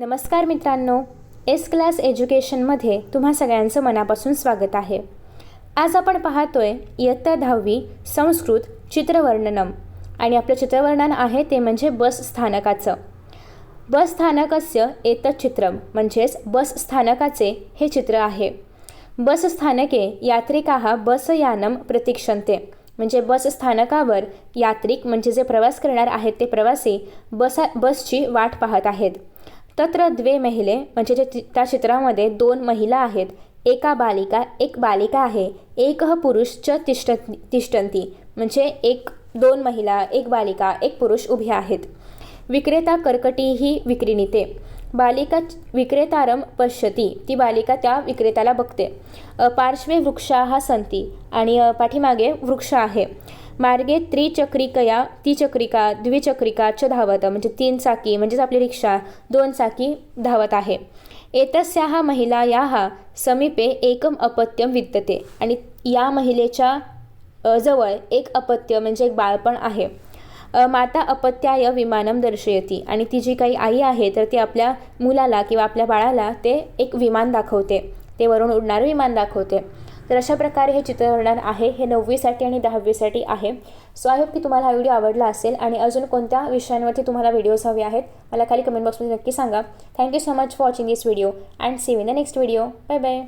नमस्कार मित्रांनो S class एज्युकेशनमध्ये तुम्हा सगळ्यांचं मनापासून स्वागत आहे. आज आपण पाहतोय इयत्ता दहावी संस्कृत चित्रवर्णनम आणि आपलं चित्रवर्णन आहे ते म्हणजे बस स्थानकाचं. बस स्थानकस्य एतत् चित्रम म्हणजेच बस स्थानकाचे हे चित्र आहे. बस स्थानके यात्रिकाः बसयानम प्रतीक्षन्ते म्हणजे बस स्थानकावर यात्रिक म्हणजे जे प्रवास करणार आहेत ते प्रवासी बसा बसची वाट पाहत आहेत. तत्र द्वे महिले म्हणजे जे त्या चित्रामध्ये दोन महिला आहेत. एका बालिका एक बालिका आहे. एकः पुरुष च तिष्ठ तिष्ठन्ती. म्हणजे एक दोन महिला एक बालिका एक पुरुष उभे आहेत. विक्रेता कर्कटीही विक्रीणीते बालिका विक्रेतारं पश्यती. ती बालिका त्या विक्रेत्याला बघते. पार्श्वे वृक्षाः सन्ति आणि पाठीमागे वृक्ष आहे. मार्गे त्रिचक्रिकया तिचक्रिका द्विचक्रिका च धावत म्हणजे तीन चाकी म्हणजेच आपली रिक्षा दोन चाकी धावत आहे. एतस्याः महिलायाः समीपे एकम अपत्यम विद्यते आणि या महिलेच्या जवळ एक अपत्य म्हणजे एक बाळपण आहे. माता अपत्याय विमानम दर्शयती आणि ती जी काही आई आहे तर ती आपल्या मुलाला किंवा आपल्या बाळाला ते एक विमान दाखवते. ते वरून उडणारं विमान दाखवते. तर अशा प्रकारे हे चित्रवर्णन आहे. हे नववीसाठी आणि दहावीसाठी आहे. सो आय होप की तुम्हाला हा व्हिडिओ आवडला असेल आणि अजून कोणत्या विषयांवरती तुम्हाला व्हिडिओज हवे आहेत मला खाली कमेंट बॉक्समध्ये नक्की सांगा. Thank you so much for watching this video and see in the next video bye bye